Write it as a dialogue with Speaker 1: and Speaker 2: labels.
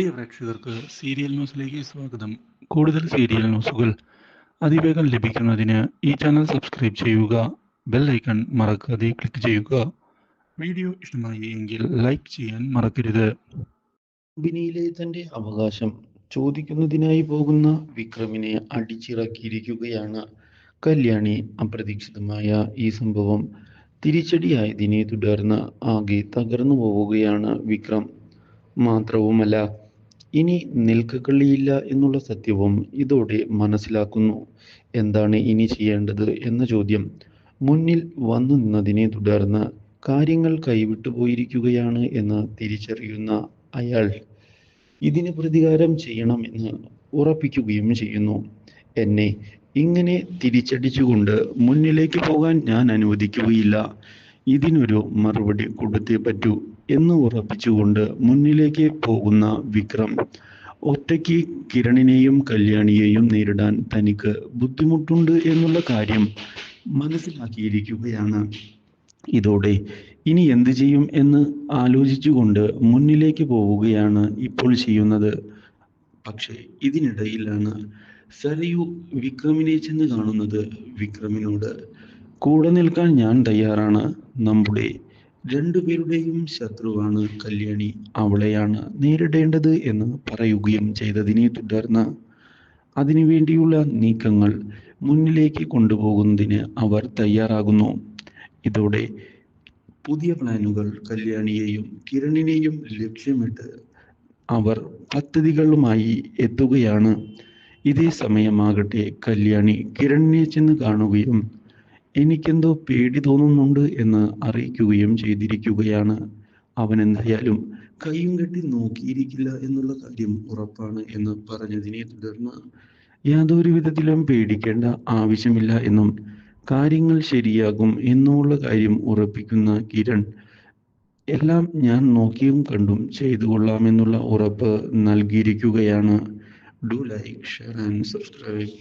Speaker 1: പ്രിയ പ്രേക്ഷകർക്ക് സീരിയൽ ന്യൂസിലേക്ക് സ്വാഗതം. കൂടുതൽ സീരിയൽ ന്യൂസുകൾ അതിവേഗം ലഭിക്കുന്നതിന് ഈ ചാനൽ സബ്സ്ക്രൈബ് ചെയ്യുക ബെൽ ഐക്കൺ മറക്കാതെ ക്ലിക്ക് ചെയ്യുക. വീഡിയോ ഇഷ്ടമായി എങ്കിൽ ലൈക്ക് ചെയ്യാൻ മറക്കരുത്.
Speaker 2: ബിനിയിലെ തന്റെ അവകാശം ചോദിക്കുന്നതിനായി പോകുന്ന വിക്രമിനെ അടിച്ചിറക്കിയിരിക്കുകയാണ് കല്യാണി. അപ്രതീക്ഷിതമായ ഈ സംഭവം തിരിച്ചടിയായതിനെ തുടർന്ന് ആകെ തകർന്നു പോവുകയാണ് വിക്രം. മാത്രവുമല്ല ഇനി നിൽക്കക്കള്ളിയില്ല എന്നുള്ള സത്യവും ഇതോടെ മനസ്സിലാക്കുന്നു. എന്താണ് ഇനി ചെയ്യേണ്ടത് എന്ന ചോദ്യം മുന്നിൽ വന്നു നിന്നതിനെ തുടർന്ന് കാര്യങ്ങൾ കൈവിട്ടു പോയിരിക്കുകയാണ് എന്ന് തിരിച്ചറിയുന്ന അയാൾ ഇതിന് പ്രതികാരം ചെയ്യണമെന്ന് ഉറപ്പിക്കുകയും ചെയ്യുന്നു. എന്നെ ഇങ്ങനെ തിരിച്ചടിച്ചുകൊണ്ട് മുന്നിലേക്ക് പോകാൻ ഞാൻ അനുവദിക്കുകയില്ല. ഇതിനൊരു മറുപടി കൊടുത്തേ പറ്റൂ. എന്ന് ഉറപ്പിച്ചുകൊണ്ട് മുന്നിലേക്ക് പോകുന്ന വിക്രം ഒറ്റയ്ക്ക് കിരണിനെയും കല്യാണിയെയും നേരിടാൻ തനിക്ക് ബുദ്ധിമുട്ടുണ്ട് എന്നുള്ള കാര്യം മനസ്സിലാക്കിയിരിക്കുകയാണ്. ഇതോടെ ഇനി എന്ത് ചെയ്യും എന്ന് ആലോചിച്ചുകൊണ്ട് മുന്നിലേക്ക് പോവുകയാണ് ഇപ്പോൾ ചെയ്യുന്നത്. പക്ഷേ ഇതിനിടയിലാണ് സരയു വിക്രമിനെ ചെന്ന് കാണുന്നത്. വിക്രമിനോട് കൂടെ നിൽക്കാൻ ഞാൻ തയ്യാറാണ്. നമ്മുടെ രണ്ടുപേരുടെയും ശത്രുവാണ് കല്യാണി. അവളെയാണ് നേരിടേണ്ടത് എന്ന് പറയുകയും ചെയ്തതിനെ തുടർന്ന് അതിനുവേണ്ടിയുള്ള നീക്കങ്ങൾ മുന്നിലേക്ക് കൊണ്ടുപോകുന്നതിന് അവർ തയ്യാറാകുന്നു. ഇതോടെ പുതിയ പ്ലാനുകൾ കല്യാണിയെയും കിരണിനെയും ലക്ഷ്യമിട്ട് അവർ പദ്ധതികളുമായി എത്തുകയാണ്. ഇതേ സമയമാകട്ടെ കല്യാണി കിരണിനെ ചെന്ന് കാണുകയും എനിക്കെന്തോ പേടി തോന്നുന്നുണ്ട് എന്ന് അറിയിക്കുകയും ചെയ്തിരിക്കുകയാണ്. അവൻ എന്തായാലും കൈയും കെട്ടി നോക്കിയിരിക്കില്ല എന്നുള്ള കാര്യം ഉറപ്പാണ് എന്ന് പറഞ്ഞതിനെ തുടർന്ന് യാതൊരു വിധത്തിലും പേടിക്കേണ്ട ആവശ്യമില്ല എന്നും കാര്യങ്ങൾ ശരിയാകും എന്നുമുള്ള കാര്യം ഉറപ്പിക്കുന്ന കിരൺ എല്ലാം ഞാൻ നോക്കിയും കണ്ടും ചെയ്തു കൊള്ളാമെന്നുള്ള ഉറപ്പ് നൽകിയിരിക്കുകയാണ്. Do like share and subscribe.